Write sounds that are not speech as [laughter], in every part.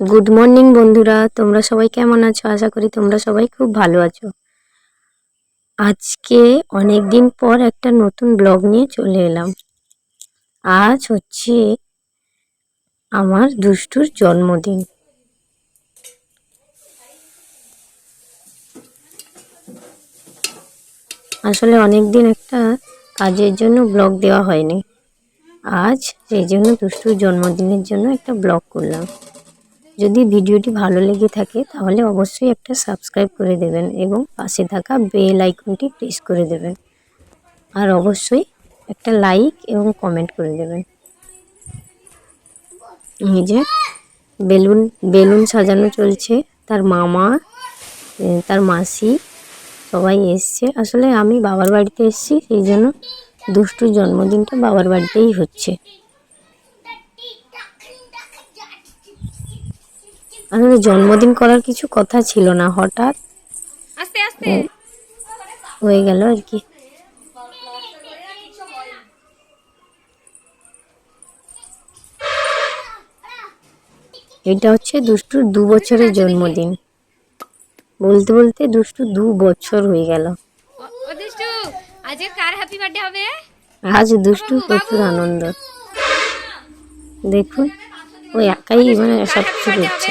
Good morning বন্ধুরা। তোমরা সবাই কেমন আছো? আশা করি তোমরা সবাই খুব ভালো আছো। আজকে অনেক দিন পর একটা নতুন ব্লগ নিয়ে চলে এলাম। আজ হচ্ছে আমার দুষ্টুর জন্মদিন। আসলে অনেক দিন একটা কাজের জন্য ব্লগ দেওয়া হয়নি। আজ সেই জন্য দুষ্টুর জন্মদিনের জন্য একটা ব্লগ করলাম। যদি ভিডিওটি ভালো লেগে থাকে, তাহলে অবশ্যই একটা সাবস্ক্রাইব করে দেবেন এবং পাশে থাকা বেল আইকনটি প্রেস করে দেবেন। আর অবশ্যই একটা লাইক এবং কমেন্ট করে দেবেন। এই যে বেলুন বেলুন সাজানো চলছে। তার মামা তার মাসি সবাই এসছে। আসলে আমি বাবার বাড়িতে এসেছি, সেই জন্য দুষ্টুর জন্মদিনটা বাবার বাড়িতেই হচ্ছে। আসলে জন্মদিন করার কিছু কথা ছিল না হঠাৎ আস্তে আস্তে। হয়ে গেল আর কি। এটা হচ্ছে দুষ্টুর দু বছরের জন্মদিন। বলতে বলতে দুষ্টু দু বছর হয়ে গেল। আজ দুষ্টু প্রচুর আনন্দ। দেখুন ও একাই মানে সব কিছু করছে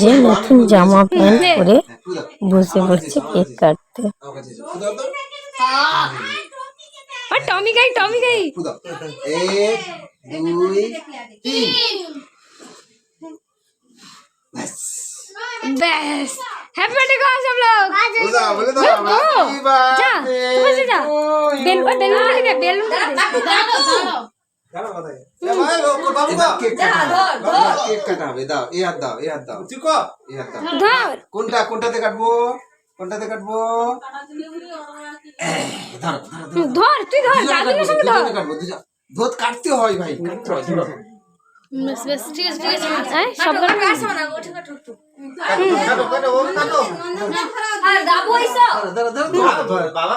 যে নতুন জামা প্যান্ট পরে বসে পড়ছে কেক কাটতে। আর টমি গাই টমি গাই। এক দুই তিন। ব্যাস। হ্যাপি বার্থডে কো সব লোग বলে দাও যা তুমি যা। Bell you. বেলুন দাও। দাও, কেক কাটা হবে। দাও এই হাত দাও এই হাত দাও। এই হাত দাও। ধর কোনটা কোনটাতে কাটবো? কোনটাতে কাটবো? এই, ধরো, ধরো, ধরো। ধর। তুই ধর দাদুর সঙ্গে ধর। কাটবো, ধোত কাটতে হয় ভাই কাটতে হয়, কাটো। ধরো, ধরো। বাবা,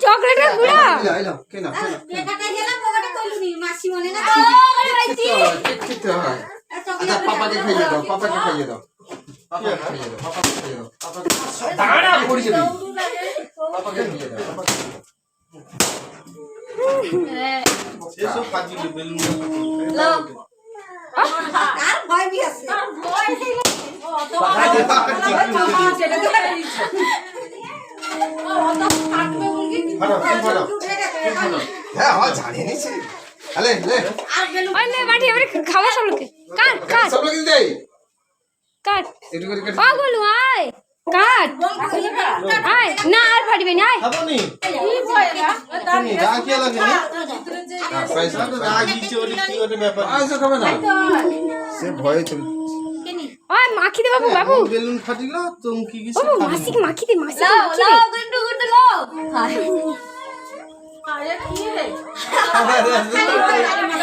চকলেটের গুঁড়া পাপাকে খাইয়ে দাও, পাপাকে খাইয়ে দাও। পাপাকে খাইয়ে দাও, পাপাকে খাইয়ে দাও, পাপাকে- দাঁড়া, পড়ে পাপাকে খাইয়ে দাও, পাপাকে খাইয়ে দাও। হ্যাঁ, হ্যাঁ, জানিয়ে নিছি। আলে, লে। ওই নে বাটি এবারে খাওয়া সব লোকে কাট কাট। সব লোক দেই। কাট একটু করে কেটে- ও গুলু আয় কাট আয় না আর পারবি না। আয় হ্যাঁ, পয়সা। পয়সা খাবে না। সে ভয়ে তুমি ওই মাখি দে বাবু বাবু। বেলুন ফাটিল চমকি গেছে বাবু মাসিক মাখি দে মাসিক মাখি দে। লে লে ধরো ধরো উফ, আই রে? চোখ রে বেলুনটা ফাটিয়ে দিলে সে গসিয়া হবে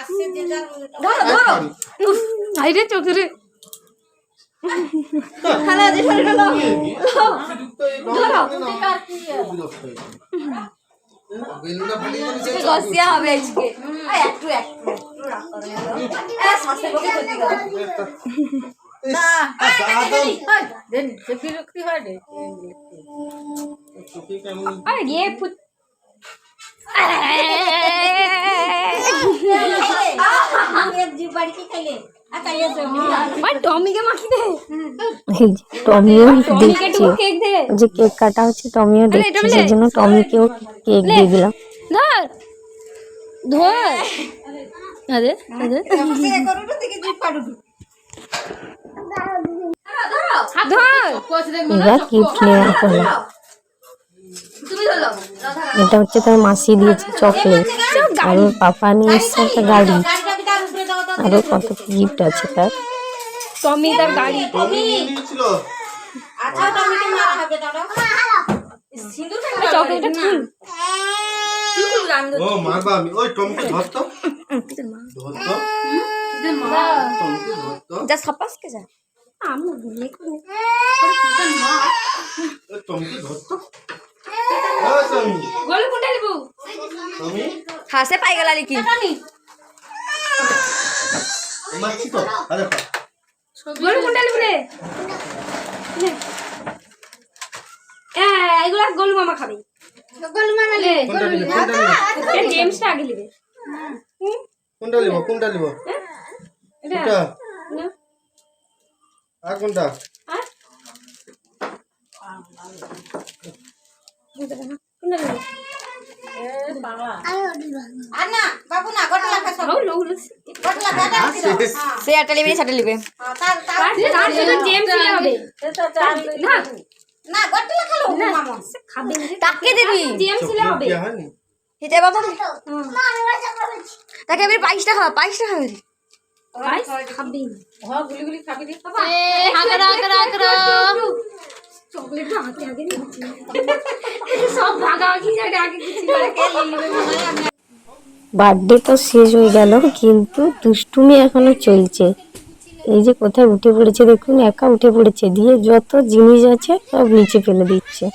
আজকে এই একটু একটু একটু রাখ করো। এ শ্বাসের পক্ষে ক্ষতি করে। বিরক্তি হয় রে চোখে কেমন আরে গিয়ে ফুট আর টমিকে মাখি দে এই যে টমিও টমিকে একটু দেখছে। যে কেক কাটা হচ্ছে টমিও আরে, এটা দেখছে সেই জন্য টমিকেও কেক দিয়ে দিলাম। ধর। ধর। আরে আরে। এবার গিফট নেওয়া হলো এটা হচ্ছে তার মাসি দিয়েছে চকলেট আর ওর পাপা নিয়ে এসছে একটা গাড়ি। আরও কত গিফট আছে তার? টমি তার গাড়ি। টমি! নিয়ে নিয়েছিল চকলেটটা খুল ও মারবা আমি। ওই টমকে ধরতো ধরতো টমকে ধরতো যা সাপাসকে যা। আমি গুলিয়ে করে ওই টমকে কোনটা লিবু হাসে পাই গেল লিকি মারছি তো। আরে গলু এগুলা মামা খাবে। মামা লে জেমসটা আগে কোনটা নিব? কোনটা নিব? এটা। না। আর কোনটা? কোনটা সে। একটা সেটা খাবে তাকে দিবি। তাকে এবার পায়েসটা খাওয়া পায়েসটা খাবে। খাবে হাঁকড়া চকলেট হাতে আগে [laughs] বার্থডে তো শেষ হয়ে গেল, কিন্তু দুষ্টুমি এখনও চলছে। এই যে কোথায় উঠে পড়েছে দেখুন, একা উঠে পড়েছে। দিয়ে যত জিনিস আছে সব নিচে ফেলে দিচ্ছে।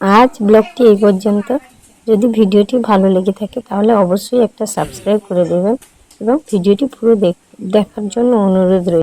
আজ ব্লগটি এই পর্যন্ত। যদি ভিডিওটি ভালো লেগে থাকে, তাহলে অবশ্যই একটা সাবস্ক্রাইব করে দেবেন এবং ভিডিওটি পুরো দেখ- দেখার জন্য অনুরোধ রইল।